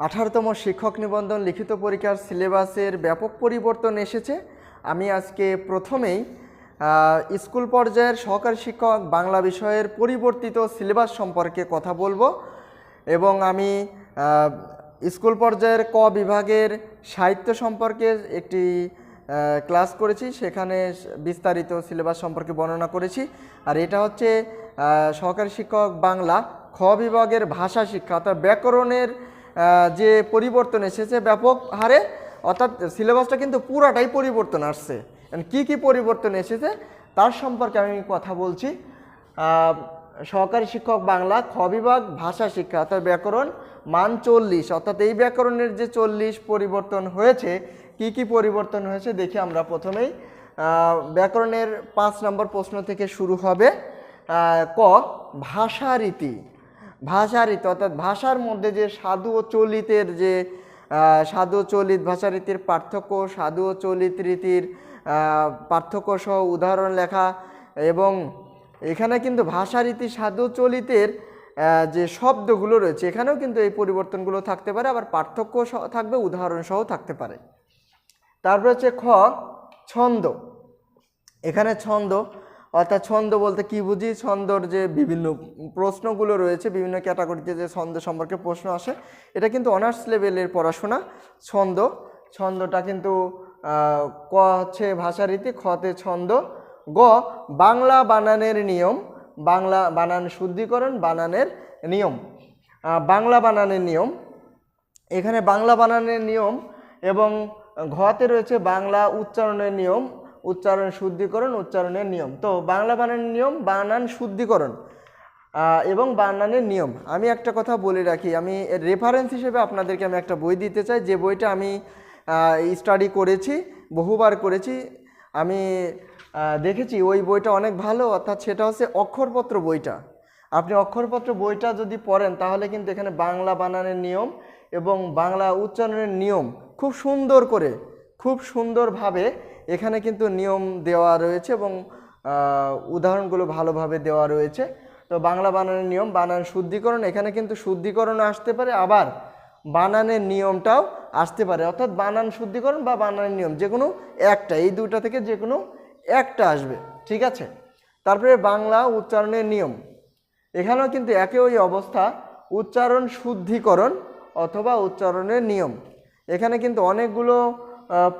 আঠারোতম শিক্ষক নিবন্ধন লিখিত পরীক্ষার সিলেবাসের ব্যাপক পরিবর্তন এসেছে। আমি আজকে প্রথমেই স্কুল পর্যায়ের সহকারী শিক্ষক বাংলা বিষয়ের পরিবর্তিত সিলেবাস সম্পর্কে কথা বলব এবং আমি স্কুল পর্যায়ের ক বিভাগের সাহিত্য সম্পর্কে একটি ক্লাস করেছি। সেখানে বিস্তারিত সিলেবাস সম্পর্কে বর্ণনা করেছি। আর এটা হচ্ছে সহকারী শিক্ষক বাংলা খ বিভাগের ভাষা শিক্ষা অর্থাৎ ব্যাকরণের যে পরিবর্তন এসেছে ব্যাপক হারে, অর্থাৎ সিলেবাসটা কিন্তু পুরাটাই পরিবর্তন আসছে। কি কি পরিবর্তন এসেছে, তার সম্পর্কে আমি কথা বলছি। সহকারী শিক্ষক বাংলা, খ বিভাগ, ভাষা শিক্ষা, অর্থাৎ ব্যাকরণ, মান চল্লিশ। অর্থাৎ এই ব্যাকরণের যে চল্লিশ পরিবর্তন হয়েছে, কি কি পরিবর্তন হয়েছে দেখি আমরা প্রথমেই ব্যাকরণের পাঁচ নম্বর প্রশ্ন থেকে শুরু হবে। ক, ভাষারীতি। ভাষারীতি, অর্থাৎ ভাষার মধ্যে যে সাধু ও চলিতের যে সাধু চলিত ভাষারীতির পার্থক্য, সাধু ও চলিত রীতির পার্থক্য সহ উদাহরণ লেখা এবং এখানে কিন্তু ভাষারীতি, সাধু চলিতের যে শব্দগুলো রয়েছে, এখানেও কিন্তু এই পরিবর্তনগুলো থাকতে পারে, আবার পার্থক্য থাকবে, উদাহরণ সহ থাকতে পারে। তারপর হচ্ছে খ, ছন্দ। এখানে ছন্দ অর্থাৎ ছন্দ বলতে কি বুঝি? ছন্দর যে বিভিন্ন প্রশ্নগুলো রয়েছে, বিভিন্ন ক্যাটাগরিতে যে ছন্দ সম্পর্কে প্রশ্ন আসে, এটা কিন্তু অনার্স লেভেলের পড়াশোনা। ছন্দ, ছন্দটা কিন্তু ক হচ্ছে ভাষারীতি খতে ছন্দ। গ, বাংলা বানানের নিয়ম। বাংলা বানান শুদ্ধিকরণ, বানানের নিয়ম। বাংলা বানানের নিয়ম। এখানে বাংলা বানানের নিয়ম এবং ঘতে রয়েছে বাংলা উচ্চারণের নিয়ম। উচ্চারণ শুদ্ধিকরণ উচ্চারণের নিয়ম। তো বাংলা বানানের নিয়ম, বানান শুদ্ধিকরণ এবং বানানের নিয়ম। আমি একটা কথা বলে রাখি, আমি রেফারেন্স হিসেবে আপনাদেরকে আমি একটা বই দিতে চাই। যে বইটা আমি স্টাডি করেছি, বহুবার করেছি, আমি দেখেছি, ওই বইটা অনেক ভালো, অর্থাৎ সেটা হচ্ছে অক্ষরপত্র বইটা। আপনি অক্ষরপত্র বইটা যদি পড়েন, তাহলে কিন্তু এখানে বাংলা বানানের নিয়ম এবং বাংলা উচ্চারণের নিয়ম খুব সুন্দর করে, খুব সুন্দরভাবে এখানে কিন্তু নিয়ম দেওয়া রয়েছে এবং উদাহরণগুলো ভালোভাবে দেওয়া রয়েছে। তো বাংলা বানানের নিয়ম, বানান শুদ্ধিকরণ, এখানে কিন্তু শুদ্ধিকরণ আসতে পারে, আবার বানানের নিয়মটাও আসতে পারে। অর্থাৎ বানান শুদ্ধিকরণ বা বানানের নিয়ম যে কোনো একটা, এই দুটা থেকে যে কোনো একটা আসবে, ঠিক আছে? তারপরে বাংলা উচ্চারণের নিয়ম, এখানেও কিন্তু একে ওই অবস্থা, উচ্চারণ শুদ্ধিকরণ অথবা উচ্চারণের নিয়ম। এখানে কিন্তু অনেকগুলো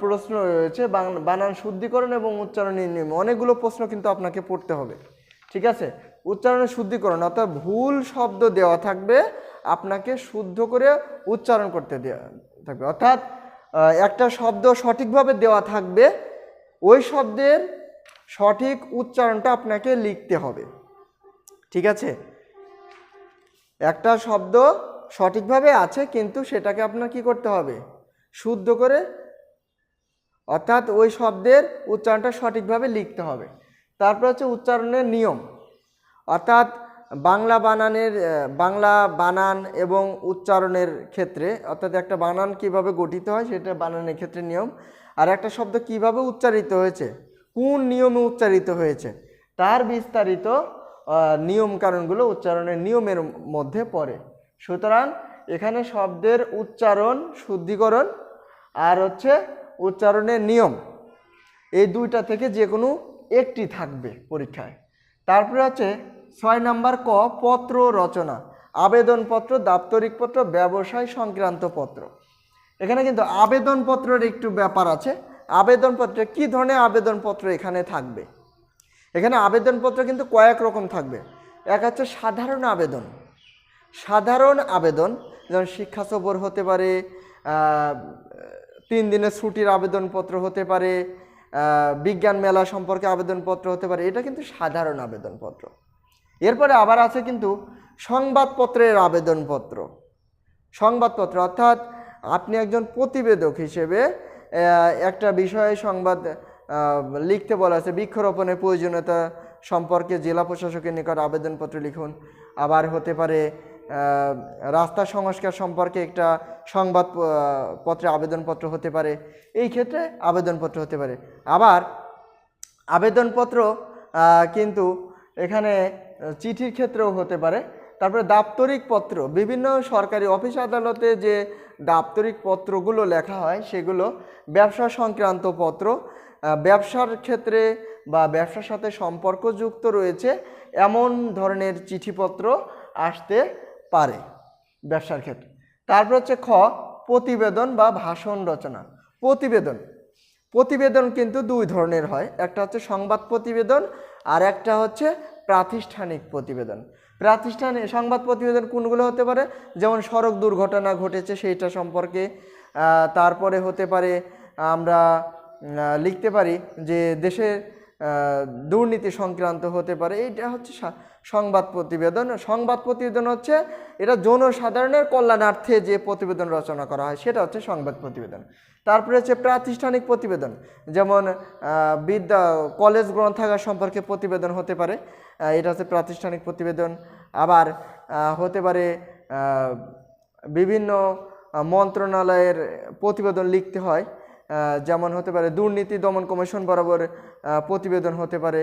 প্রশ্ন রয়েছে বানান শুদ্ধিকরণ এবং উচ্চারণের নিয়ম অনেকগুলো প্রশ্ন কিন্তু আপনাকে পড়তে হবে, ঠিক আছে? উচ্চারণের শুদ্ধিকরণ, অর্থাৎ ভুল শব্দ দেওয়া থাকবে, আপনাকে শুদ্ধ করে উচ্চারণ করতে দেওয়া থাকবে। অর্থাৎ একটা শব্দ সঠিকভাবে দেওয়া থাকবে, ওই শব্দের সঠিক উচ্চারণটা আপনাকে লিখতে হবে, ঠিক আছে? একটা শব্দ সঠিকভাবে আছে, কিন্তু সেটাকে আপনার কি করতে হবে? শুদ্ধ করে অর্থাৎ ওই শব্দের উচ্চারণটা সঠিকভাবে লিখতে হবে। তারপর হচ্ছে উচ্চারণের নিয়ম। অর্থাৎ বাংলা বানানের বাংলা বানান এবং উচ্চারণের ক্ষেত্রে, অর্থাৎ একটা বানান কীভাবে গঠিত হয় সেটা বানানের ক্ষেত্রে নিয়ম। আর একটা শব্দ কীভাবে উচ্চারিত হয়েছে, কোন নিয়মে উচ্চারিত হয়েছে, তার বিস্তারিত নিয়ম কারণগুলো উচ্চারণের নিয়মের মধ্যে পড়ে। সুতরাং এখানে শব্দের উচ্চারণ, শুদ্ধিকরণ, আর হচ্ছে উচ্চারণের নিয়ম। এই দুইটা থেকে যে কোনো একটি থাকবে পরীক্ষায়। তারপরে আছে ছয় নাম্বার ক, পত্র রচনা। আবেদনপত্র, দাপ্তরিক পত্র, ব্যবসায় সংক্রান্ত পত্র। এখানে কিন্তু আবেদনপত্রের একটু ব্যাপার আছে। আবেদনপত্রে কি ধরনের আবেদনপত্র এখানে থাকবে? এখানে আবেদনপত্র কিন্তু কয়েক রকম থাকবে। এক হচ্ছে সাধারণ আবেদন। সাধারণ আবেদন, যেমন শিক্ষা সফর হতে পারে তিন দিনের ছুটির আবেদনপত্র হতে পারে বিজ্ঞান মেলা সম্পর্কে আবেদনপত্র হতে পারে, এটা কিন্তু সাধারণ আবেদনপত্র। এরপরে আবার আছে কিন্তু সংবাদপত্রের আবেদনপত্র। সংবাদপত্র, অর্থাৎ আপনি একজন প্রতিবেদক হিসেবে একটা বিষয়ে সংবাদ লিখতে বলা আছে, বৃক্ষরোপণের প্রয়োজনীয়তা সম্পর্কে জেলা প্রশাসকের নিকট আবেদনপত্র লিখুন। আবার হতে পারে রাস্তা সংস্কার সম্পর্কে একটা সংবাদ পত্রে আবেদনপত্র হতে পারে। এই ক্ষেত্রে আবেদনপত্র হতে পারে। আবার আবেদনপত্র কিন্তু এখানে চিঠির ক্ষেত্রেও হতে পারে। তারপরে দাপ্তরিক পত্র, বিভিন্ন সরকারি অফিস আদালতে যে দাপ্তরিক পত্রগুলো লেখা হয়, সেগুলো ব্যবসা সংক্রান্ত পত্র ব্যবসার ক্ষেত্রে বা ব্যবসার সাথে সম্পর্কযুক্ত রয়েছে এমন ধরনের চিঠিপত্র আসতে পারে ব্যবসার ক্ষেত্রে। তারপর হচ্ছে খ, প্রতিবেদন বা ভাষণ রচনা। প্রতিবেদন। প্রতিবেদন কিন্তু দুই ধরনের হয়। একটা হচ্ছে সংবাদ প্রতিবেদন আর একটা হচ্ছে প্রাতিষ্ঠানিক প্রতিবেদন। প্রাতিষ্ঠানিক সংবাদ প্রতিবেদন কোনগুলো হতে পারে? যেমন সড়ক দুর্ঘটনা ঘটেছে সেইটা সম্পর্কে তারপরে হতে পারে আমরা লিখতে পারি যে দেশের দুর্নীতি সংক্রান্ত হতে পারে। এইটা হচ্ছে সংবাদ প্রতিবেদন। সংবাদ প্রতিবেদন হচ্ছে, এটা জনসাধারণের কল্যাণার্থে যে প্রতিবেদন রচনা করা হয়, সেটা হচ্ছে সংবাদ প্রতিবেদন। তারপরে হচ্ছে প্রাতিষ্ঠানিক প্রতিবেদন। যেমন বিদ্যা, কলেজ গ্রন্থাগার সম্পর্কে প্রতিবেদন হতে পারে। এটা হচ্ছে প্রাতিষ্ঠানিক প্রতিবেদন। আবার হতে পারে বিভিন্ন মন্ত্রণালয়ের প্রতিবেদন লিখতে হয়। যেমন হতে পারে দুর্নীতি, দমন কমিশন বরাবর প্রতিবেদন হতে পারে,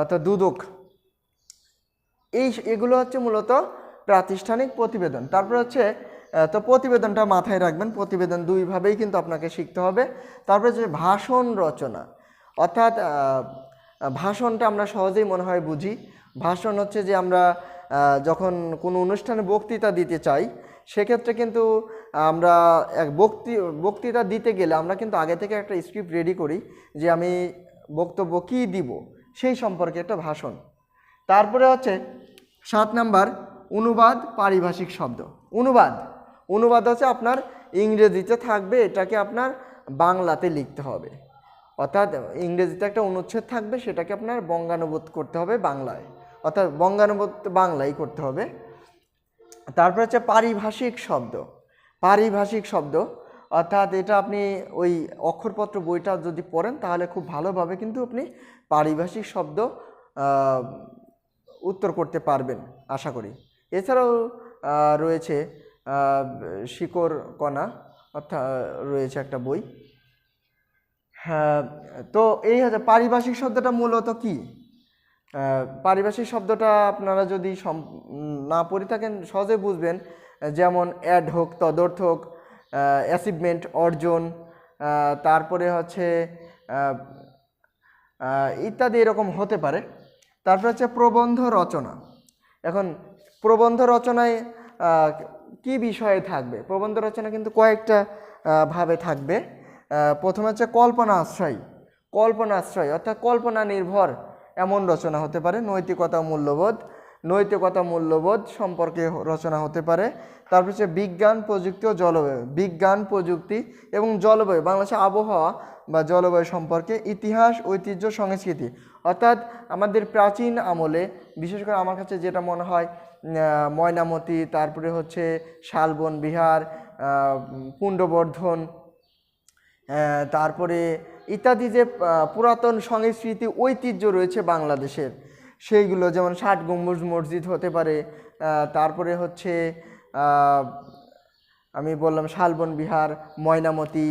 অর্থাৎ দুদক। এই এগুলো হচ্ছে মূলত প্রাতিষ্ঠানিক প্রতিবেদন। তারপর হচ্ছে তো প্রতিবেদনটা মাথায় রাখবেন। প্রতিবেদন দুইভাবেই কিন্তু আপনাকে শিখতে হবে। তারপরে হচ্ছে ভাষণ রচনা। অর্থাৎ ভাষণটা আমরা সহজেই মনে হয় বুঝি। ভাষণ হচ্ছে যে আমরা যখন কোনো অনুষ্ঠানে বক্তৃতা দিতে চাই, সেক্ষেত্রে কিন্তু আমরা এক বক্তি, বক্তৃতা দিতে গেলে আমরা কিন্তু আগে থেকে একটা স্ক্রিপ্ট রেডি করি যে আমি বক্তব্য কী দিব, সেই সম্পর্কে একটা ভাষণ। তারপরে হচ্ছে সাত নাম্বার, অনুবাদ পারিভাষিক শব্দ। অনুবাদ অনুবাদ হচ্ছে আপনার ইংরেজিতে থাকবে, এটাকে আপনার বাংলাতে লিখতে হবে। অর্থাৎ ইংরেজিতে একটা অনুচ্ছেদ থাকবে, সেটাকে আপনার বঙ্গানুবোধ করতে হবে বাংলায়। অর্থাৎ বঙ্গানুবোধ বাংলায় করতে হবে। তারপর হচ্ছে পারিভাষিক শব্দ। পারিভাষিক শব্দ। অর্থাৎ এটা আপনি ওই অক্ষরপত্র বইটা যদি পড়েন, তাহলে খুব ভালোভাবে কিন্তু আপনি পারিভাষিক শব্দ উত্তর করতে পারবেন, আশা করি। এছাড়াও রয়েছে শিকড় কণা অর্থাৎ রয়েছে একটা বই। হ্যাঁ তো এই হচ্ছে পারিভাষিক শব্দটা মূলত কি? পারিভাষিক শব্দটা আপনারা যদি না পড়ে থাকেন সহজে বুঝবেন। যেমন অ্যাড হোক তদর্থক অ্যাচিভমেন্ট অর্জন তারপরে হচ্ছে ইত্যাদি এরকম হতে পারে। তারপরে হচ্ছে প্রবন্ধ রচনা। এখন প্রবন্ধ রচনায় কি বিষয়ে থাকবে? প্রবন্ধ রচনা কিন্তু কয়েকটা ভাবে থাকবে। প্রথমে হচ্ছে কল্পনা আশ্রয়। কল্পনা আশ্রয়, অর্থাৎ কল্পনা নির্ভর এমন রচনা হতে পারে, নৈতিকতা মূল্যবোধ। নৈতিকতা মূল্যবোধ সম্পর্কে রচনা হতে পারে। তারপর হচ্ছে বিজ্ঞান, প্রযুক্তি ও জলবায়ু। বিজ্ঞান, প্রযুক্তি এবং জলবায়ু, বাংলাদেশের আবহাওয়া বা জলবায়ু সম্পর্কে ইতিহাস, ঐতিহ্য, সংস্কৃতি। অর্থাৎ আমাদের প্রাচীন আমলে, বিশেষ করে আমার কাছে যেটা মনে হয় ময়নামতি, তারপরে হচ্ছে শালবন বিহার পুণ্ডবর্ধন তারপরে ইত্যাদি যে পুরাতন সংস্কৃতি, ঐতিহ্য রয়েছে বাংলাদেশের। সেইগুলো, যেমন ষাট গম্বুজ মসজিদ হতে পারে তারপরে হচ্ছে আমি বললাম শালবন বিহার, ময়নামতি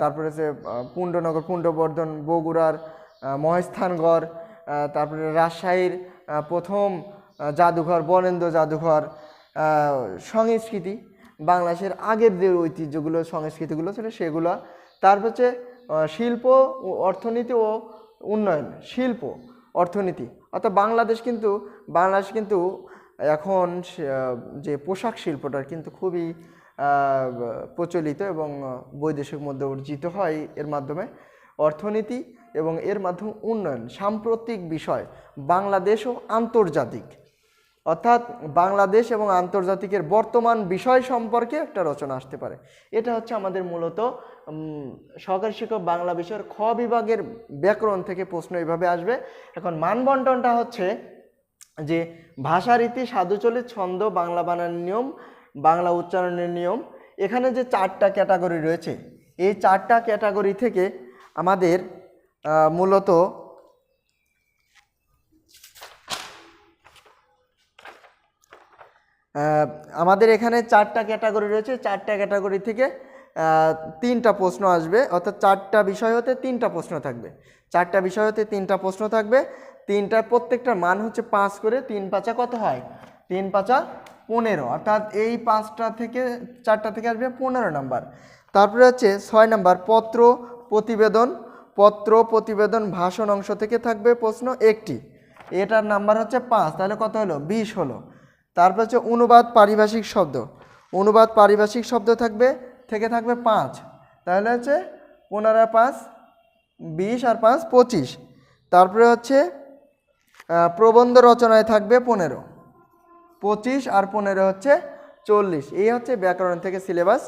তারপরে হচ্ছে পুণ্ডনগর পুণ্ডবর্ধন বগুড়ার মহেস্থানগড় তারপরে রাজশাহীর প্রথম জাদুঘর, বরেন্দ্র জাদুঘর সংস্কৃতি, বাংলাদেশের আগের যে ঐতিহ্যগুলো, সংস্কৃতিগুলো ছিল সেগুলো, তারপর হচ্ছে শিল্প, অর্থনীতি ও উন্নয়ন, শিল্প, অর্থনীতি। অর্থাৎ বাংলাদেশ কিন্তু বাংলাদেশ কিন্তু এখন যে পোশাক শিল্পটা কিন্তু খুবই প্রচলিত এবং বৈদেশিক মধ্যে অর্জিত হয় এর মাধ্যমে। অর্থনীতি এবং এর মাধ্যমে উন্নয়ন, সাম্প্রতিক বিষয় বাংলাদেশ ও আন্তর্জাতিক। অর্থাৎ বাংলাদেশ এবং আন্তর্জাতিকের বর্তমান বিষয় সম্পর্কে একটা রচনা আসতে পারে। এটা হচ্ছে আমাদের মূলত সহকারী শিক্ষক বাংলা বিষয়ের খ বিভাগের ব্যাকরণ থেকে প্রশ্ন এইভাবে আসবে। এখন মানবন্টনটা হচ্ছে যে ভাষারীতি, সাধুচলিত ছন্দ, বাংলা বানানের নিয়ম, বাংলা উচ্চারণের নিয়ম, এখানে যে চারটা ক্যাটাগরি রয়েছে, এই চারটা ক্যাটাগরি থেকে আমাদের মূলত আমাদের এখানে চারটা ক্যাটাগরি রয়েছে, চারটা ক্যাটাগরি থেকে তিনটা প্রশ্ন আসবে, অর্থাৎ চারটা বিষয় হতে তিনটা প্রশ্ন থাকবে। চারটা বিষয় হতে তিনটা প্রশ্ন থাকবে তিনটা প্রত্যেকটার মান হচ্ছে পাঁচ করে, তিন পাঁচা কত হয়? তিন পাঁচা পনেরো, অর্থাৎ এই পাঁচটা থেকে, চারটা থেকে আসবে পনেরো নাম্বার। তারপরে হচ্ছে ছয় নাম্বার, পত্র প্রতিবেদন পত্র প্রতিবেদন ভাষণ অংশ থেকে থাকবে প্রশ্ন একটি। এটার নাম্বার হচ্ছে পাঁচ, তাহলে কত হলো? বিশ হলো। তারপর হচ্ছে অনুবাদ পারিভাষিক শব্দ। অনুবাদ পারিভাষিক শব্দ থাকবে, থেকে থাকবে পাঁচ। তাহলে হচ্ছে পনেরো, পাঁচ, বিশ আর পাঁচ, পঁচিশ। তারপরে হচ্ছে প্রবন্ধ রচনায় থাকবে পনেরো। পঁচিশ আর পনেরো হচ্ছে চল্লিশ। এই হচ্ছে ব্যাকরণ থেকে সিলেবাস।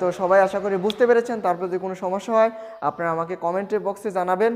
তো সবাই আশা করি বুঝতে পেরেছেন। তারপর যদি কোনো সমস্যা হয়, আপনারা আমাকে কমেন্টের বক্সে জানাবেন।